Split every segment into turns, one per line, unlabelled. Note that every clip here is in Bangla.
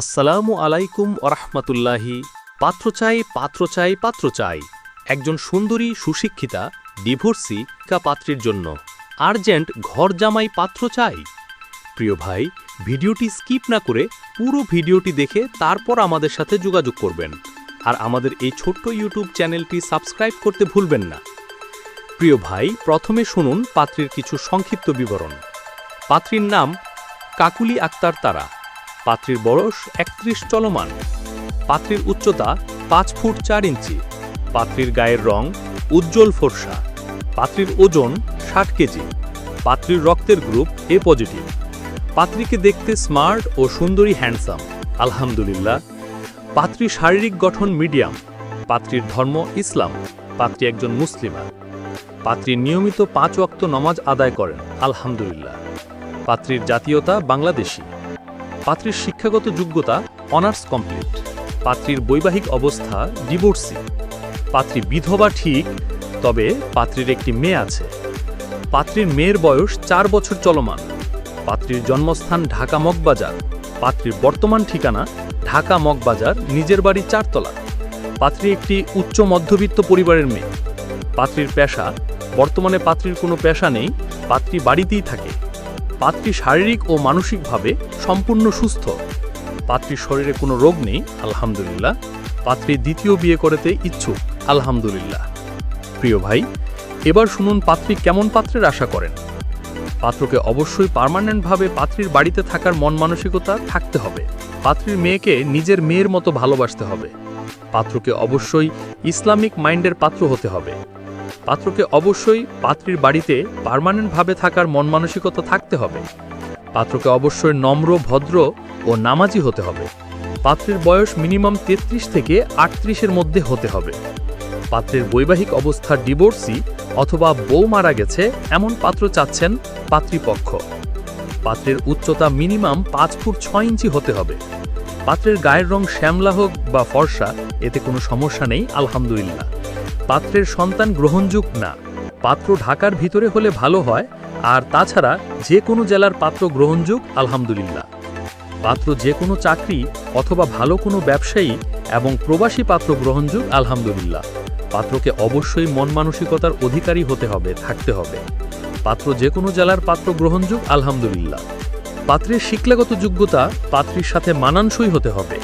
আসসালামু আলাইকুম ওরহমতুল্লাহি পাত্র চাই পাত্র চাই পাত্র চাই। একজন সুন্দরী, সুশিক্ষিতা, ডিভোর্সি কা পাত্রীর জন্য। আর্জেন্ট ঘর জামাই পাত্র চাই। প্রিয় ভাই, ভিডিওটি স্কিপ না করে পুরো ভিডিওটি দেখে তারপর আমাদের সাথে যোগাযোগ করবেন। আর আমাদের এই ছোট্ট ইউটিউব চ্যানেলটি সাবস্ক্রাইব করতে ভুলবেন না। প্রিয় ভাই, প্রথমে শুনুন পাত্রীর কিছু সংক্ষিপ্ত বিবরণ। পাত্রীর নাম কাকুলি আক্তার তারা। পাত্রীর বয়স একত্রিশ চলমান। পাত্রীর উচ্চতা পাঁচ ফুট চার ইঞ্চি। পাত্রীর গায়ের রং উজ্জ্বল ফর্সা। পাত্রীর ওজন ষাট কেজি। পাত্রীর রক্তের গ্রুপ এ পজিটিভ। পাত্রীকে দেখতে স্মার্ট ও সুন্দরী হ্যান্ডসাম, আলহামদুলিল্লাহ। পাত্রীর শারীরিক গঠন মিডিয়াম। পাত্রীর ধর্ম ইসলাম। পাত্রী একজন মুসলিমা। পাত্রী নিয়মিত পাঁচ ওয়াক্ত নমাজ আদায় করেন, আলহামদুলিল্লাহ। পাত্রীর জাতীয়তা বাংলাদেশী। পাত্রীর শিক্ষাগত যোগ্যতা অনার্স কমপ্লিট। পাত্রীর বৈবাহিক অবস্থা ডিভোর্সি। পাত্রী বিধবা ঠিক, তবে পাত্রীর একটি মেয়ে আছে। পাত্রীর মেয়ের বয়স চার বছর চলমান। পাত্রীর জন্মস্থান ঢাকা মগবাজার। পাত্রীর বর্তমান ঠিকানা ঢাকা মগবাজার, নিজের বাড়ি চারতলা। পাত্রী একটি উচ্চ মধ্যবিত্ত পরিবারের মেয়ে। পাত্রীর পেশা, বর্তমানে পাত্রীর কোনো পেশা নেই, পাত্রী বাড়িতেই থাকে। পাত্রী শারীরিক ও মানসিকভাবে সম্পূর্ণ সুস্থ। পাত্রীর শরীরে কোনো রোগ নেই, আলহামদুলিল্লাহ। পাত্রী দ্বিতীয় বিয়ে করতে ইচ্ছুক, আলহামদুলিল্লাহ। প্রিয় ভাই, এবার শুনুন পাত্রী কেমন পাত্রের আশা করেন। পাত্রকে অবশ্যই পার্মানেন্টভাবে পাত্রীর বাড়িতে থাকার মন মানসিকতা থাকতে হবে। পাত্রীর মেয়েকে নিজের মেয়ের মতো ভালোবাসতে হবে। পাত্রকে অবশ্যই ইসলামিক মাইন্ডের পাত্র হতে হবে। পাত্রকে অবশ্যই পাত্রীর বাড়িতে পার্মানেন্টভাবে থাকার মন মানসিকতা থাকতে হবে। পাত্রকে অবশ্যই নম্র, ভদ্র ও নামাজি হতে হবে। পাত্রের বয়স মিনিমাম তেত্রিশ থেকে আটত্রিশের মধ্যে হতে হবে। পাত্রের বৈবাহিক অবস্থা ডিভোর্সি অথবা বউ মারা গেছে এমন পাত্র চাচ্ছেন পাত্রীপক্ষ। পাত্রের উচ্চতা মিনিমাম পাঁচ ফুট ছয় ইঞ্চি হতে হবে। পাত্রের গায়ের রং শ্যামলা হোক বা ফর্সা, এতে কোনো সমস্যা নেই, আলহামদুলিল্লাহ। পাত্রের সন্তান গ্রহণযোগ্য না। পাত্র ঢাকার ভিতরে হলে ভালো হয়, আর তাছাড়া যে কোনো জেলার পাত্র গ্রহণযোগ্য আলহামদুলিল্লাহ। পাত্র যে কোনো চাকরি অথবা ভালো কোনো ব্যবসায়ী এবং প্রবাসী পাত্র গ্রহণযোগ আলহামদুলিল্লাহ। পাত্রকে অবশ্যই মন মানসিকতার অধিকারী হতে হবে, থাকতে হবে। পাত্র যে কোনো জেলার পাত্র গ্রহণযোগ আলহামদুলিল্লাহ। পাত্রের শিক্ষাগত যোগ্যতা পাত্রীর সাথে মানানসই হতে হবে।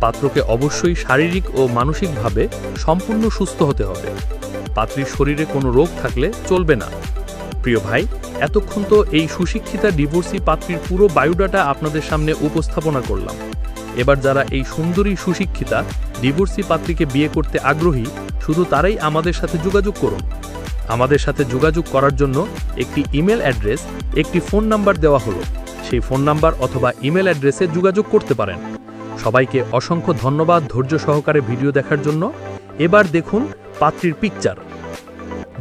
পাত্রকে অবশ্যই শারীরিক ও মানসিকভাবে সম্পূর্ণ সুস্থ হতে হবে। পাত্রীর শরীরে কোনো রোগ থাকলে চলবে না। প্রিয় ভাই, এতক্ষণ তো এই সুশিক্ষিতা ডিভোর্সি পাত্রীর পুরো বায়োডাটা আপনাদের সামনে উপস্থাপনা করলাম। এবার যারা এই সুন্দরী সুশিক্ষিতা ডিভোর্সি পাত্রীকে বিয়ে করতে আগ্রহী, শুধু তারাই আমাদের সাথে যোগাযোগ করুন। আমাদের সাথে যোগাযোগ করার জন্য একটি ইমেল অ্যাড্রেস, একটি ফোন নাম্বার দেওয়া হলো। সেই ফোন নাম্বার অথবা ইমেল অ্যাড্রেসে যোগাযোগ করতে পারেন। সবাইকে অসংখ্য ধন্যবাদ ধৈর্য সহকারে ভিডিও দেখার জন্য। এবার দেখুন পাত্রীর পিকচার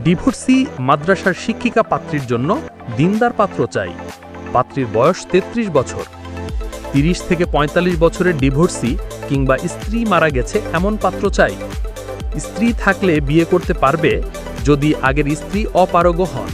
ডিভোর্সি মাদ্রাসার শিক্ষিকা পাত্রীর জন্য দিনদার পাত্র চাই। পাত্রীর বয়স ৩৩ বছর। তিরিশ থেকে ৪৫ বছরের ডিভোর্সি কিংবা স্ত্রী মারা গেছে এমন পাত্র চাই। স্ত্রী থাকলে বিয়ে করতে পারবে যদি আগের স্ত্রী অপারগ হন।